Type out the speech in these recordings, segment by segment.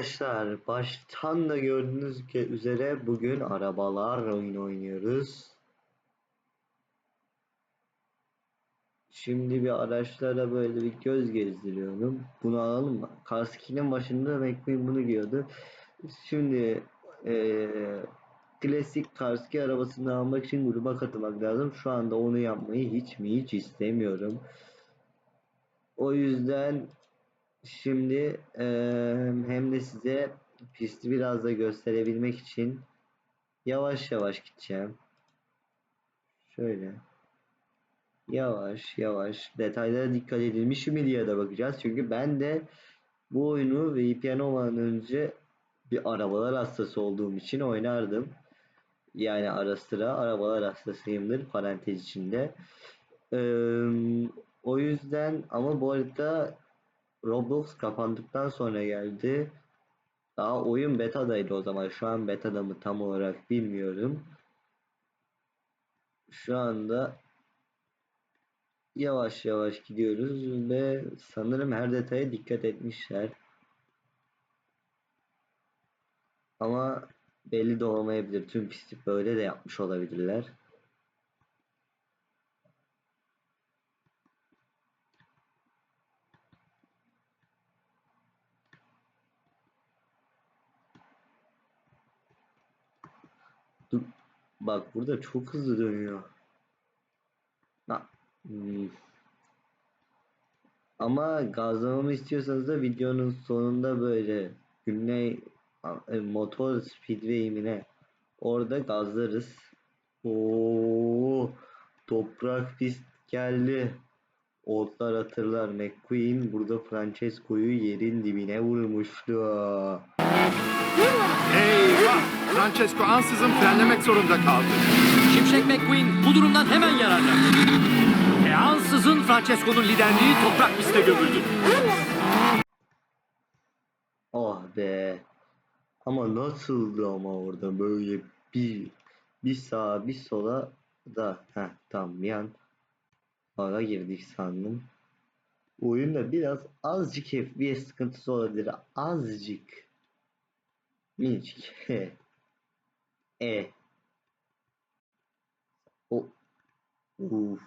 Arkadaşlar baştan da gördüğünüz üzere bugün arabalar oyunu oynuyoruz. Şimdi bir araçlara böyle bir göz gezdiriyorum. Bunu alalım mı? Karski'nin başında McQueen bunu giyiyordu. Şimdi eee klasik Karski arabasını almak için gruba katılmak lazım. Şu anda onu yapmayı hiç mi hiç istemiyorum. O yüzden Şimdi eee, hem de size pisti biraz da gösterebilmek için yavaş yavaş gideceğim. Şöyle. Yavaş yavaş detaylara dikkat edilmiş mi diye de bakacağız. Çünkü ben de bu oyunu VPN olmadan önce bir arabalar hastası olduğum için oynardım. Yani ara sıra arabalar hastasıyımdır parantez içinde. Eee, o yüzden ama bu arada Roblox kapandıktan sonra geldi. Daha oyun beta'daydı o zaman. Şu an beta'da mı tam olarak bilmiyorum. Şu anda yavaş yavaş gidiyoruz ve sanırım her detaya dikkat etmişler. Ama belli de olmayabilir. Tüm pisti böyle de yapmış olabilirler. Dur. Bak burada çok hızlı dönüyor. Ha. Hmm. Ama gazlamamı istiyorsanız da videonun sonunda böyle Güney e, motor speedway'imine orada gazlarız. Oo, toprak pist geldi. Otlar hatırlar McQueen burada Francesco'yu yerin dibine vurmuştu. Eyvah! Francesco ansızın frenlemek zorunda kaldı. Şimşek McQueen bu durumdan hemen yararlandı. E ansızın Francesco'nun liderliği toprak piste gömüldü. Oh be. Ama nasıldı ama orada böyle bir bir sağa bir sola da heh tam bir an ara girdik sandım. Oyunda biraz azıcık FPS sıkıntısı olabilir. Azıcık. Minicik. e. O. Uf.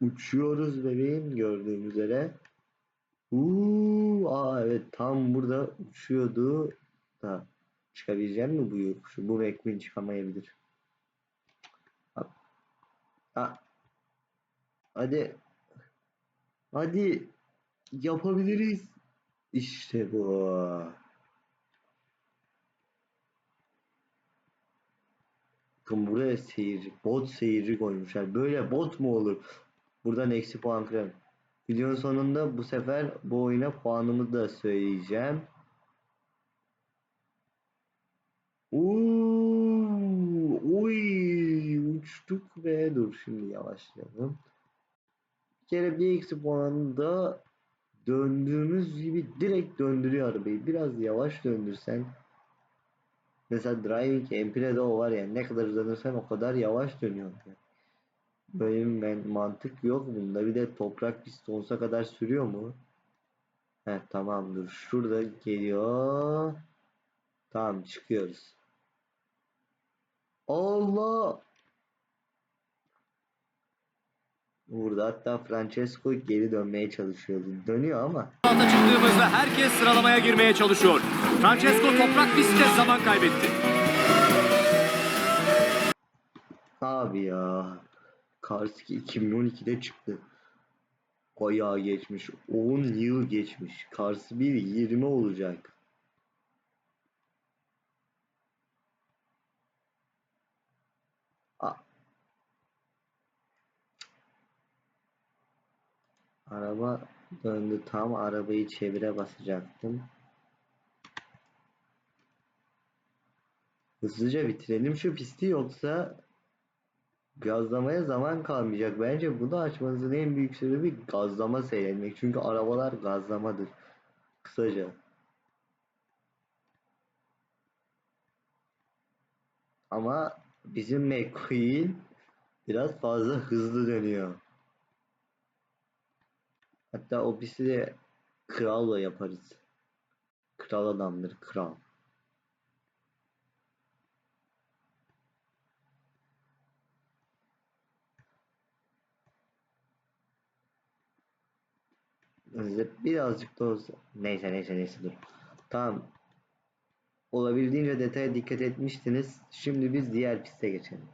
Uçuyoruz bebeğim gördüğün üzere. Uuu, aa evet tam burada uçuyordu da çıkabilecek mi bu yokuşu? Bu McQueen çıkamayabilir. Ha. Hadi. Hadi. Yapabiliriz. İşte bu. Buraya seyirci, bot seyirci koymuşlar. Böyle bot mu olur? Buradan eksi puan kırarım. Videonun sonunda bu sefer bu oyuna puanımı da söyleyeceğim. Uuu, uy, uçtuk ve dur şimdi yavaşlayalım. Bir kere bir eksi puanında döndüğümüz gibi direkt döndürüyor arabayı. Biraz yavaş döndürsen mesela driving MP'de o var ya ne kadar hızlanırsan o kadar yavaş dönüyor. Yani. Böyle bir mantık yok bunda. Bir de toprak pist sonsuza kadar sürüyor mu? Heh tamamdır. Şurada geliyor. Tamam çıkıyoruz. Allah! Burada hatta Francesco geri dönmeye çalışıyordu. Dönüyor ama Alta çıktığımızda herkes sıralamaya girmeye çalışıyor. Francesco toprak pistte zaman kaybetti. abi ya. Karski 2012'de çıktı. Bayağı geçmiş. 10 yıl geçmiş. Kars 1 20 olacak. Araba döndü tam arabayı çevire basacaktım. Hızlıca bitirelim şu pisti yoksa gazlamaya zaman kalmayacak. Bence bunu açmanızın en büyük sebebi gazlama seyretmek. Çünkü arabalar gazlamadır. Kısaca. Ama bizim McQueen biraz fazla hızlı dönüyor. Hatta o pisti de kralla yaparız. kral adamdır kral. Birazcık da olsa neyse neyse neyse dur. Tamam. Olabildiğince detaya dikkat etmiştiniz. Şimdi biz diğer piste geçelim.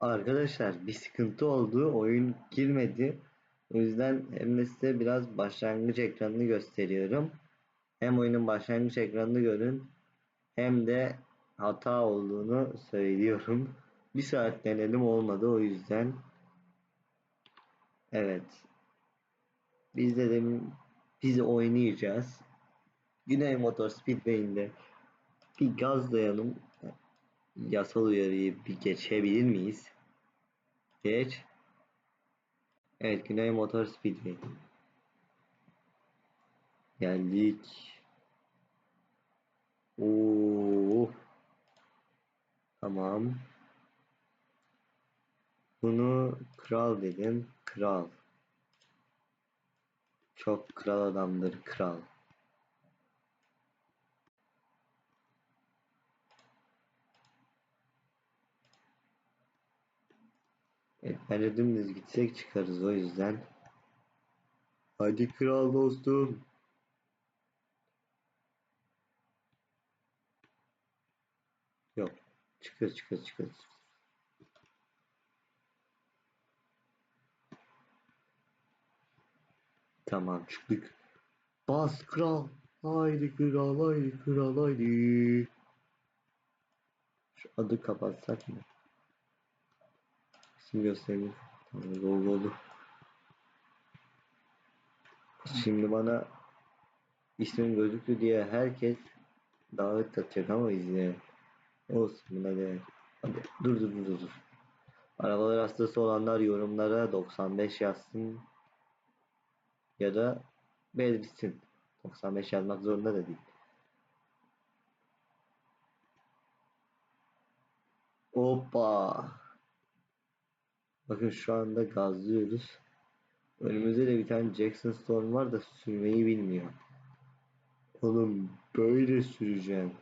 Arkadaşlar bir sıkıntı oldu. Oyun girmedi. O yüzden hem size biraz başlangıç ekranını gösteriyorum. Hem oyunun başlangıç ekranını görün. Hem de hata olduğunu söylüyorum. Bir saat denedim olmadı o yüzden. Evet. Biz de demin biz oynayacağız. Güney Motor Speedway'inde bir gazlayalım. Yasal uyarıyı bir geçebilir miyiz? Geç. Evet Güney Motor Speedway. Geldik. Oo. Tamam. Bunu kral dedim. Kral. Çok kral adamdır kral. Evet, bence dümdüz gitsek çıkarız o yüzden. Hadi kral dostum. Yok. Çıkıyoruz çıkıyoruz çıkıyoruz. Tamam çıktık. Bas kral. Haydi kral haydi kral haydi. Şu adı kapatsak mı? İsim göstereyim. Tamam oldu oldu. Şimdi bana ismim gözüktü diye herkes davet atacak ama izle. Olsun buna değer. Hadi dur dur dur dur. Arabalar hastası olanlar yorumlara 95 yazsın. Ya da belirsin. 95 yazmak zorunda da değil. Hoppa. Bakın şu anda gazlıyoruz. Önümüzde de bir tane Jackson Storm var da sürmeyi bilmiyor. Oğlum böyle süreceğim.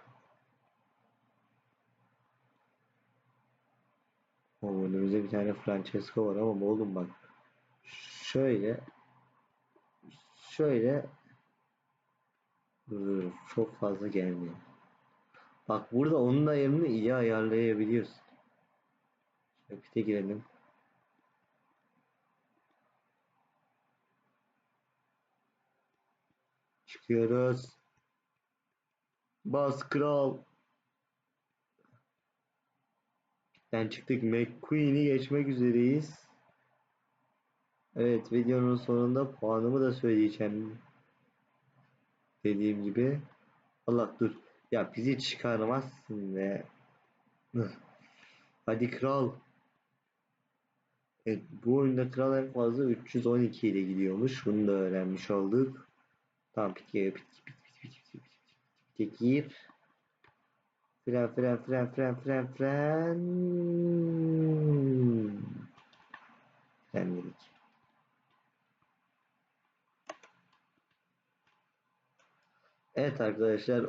Oğlum önümüzde bir tane Francesco var ama oğlum bak. Şöyle. Şöyle. Dur, çok fazla gelmiyor. Bak burada onun ayarını iyi ayarlayabiliyorsun. Şöyle girelim. Çıkıyoruz. Bas kral. Ben çıktık. McQueen'i geçmek üzereyiz. Evet videonun sonunda puanımı da söyleyeceğim. Dediğim gibi. Allah dur. Ya bizi çıkarmazsın be. Hadi kral. Evet, bu oyunda kral en fazla 312 ile gidiyormuş. Bunu da öğrenmiş olduk. Tamam pit gir, pit pit pit pit pit pit pit gir. Fren fren fren fren fren fren. Frenledik. Evet arkadaşlar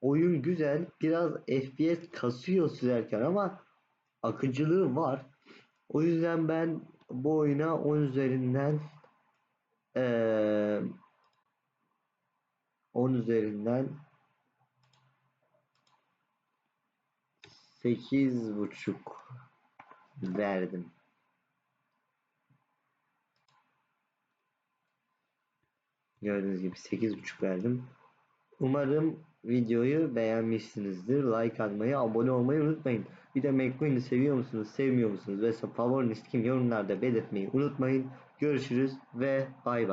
oyun güzel. Biraz FPS kasıyor sürerken ama akıcılığı var. O yüzden ben bu oyuna 10 üzerinden eee 10 üzerinden 8 buçuk verdim. Gördüğünüz gibi 8 buçuk verdim. Umarım videoyu beğenmişsinizdir. Like atmayı, abone olmayı unutmayın. Bir de McQueen'i seviyor musunuz, sevmiyor musunuz ve favoriniz kim yorumlarda belirtmeyi unutmayın. Görüşürüz ve bay bay.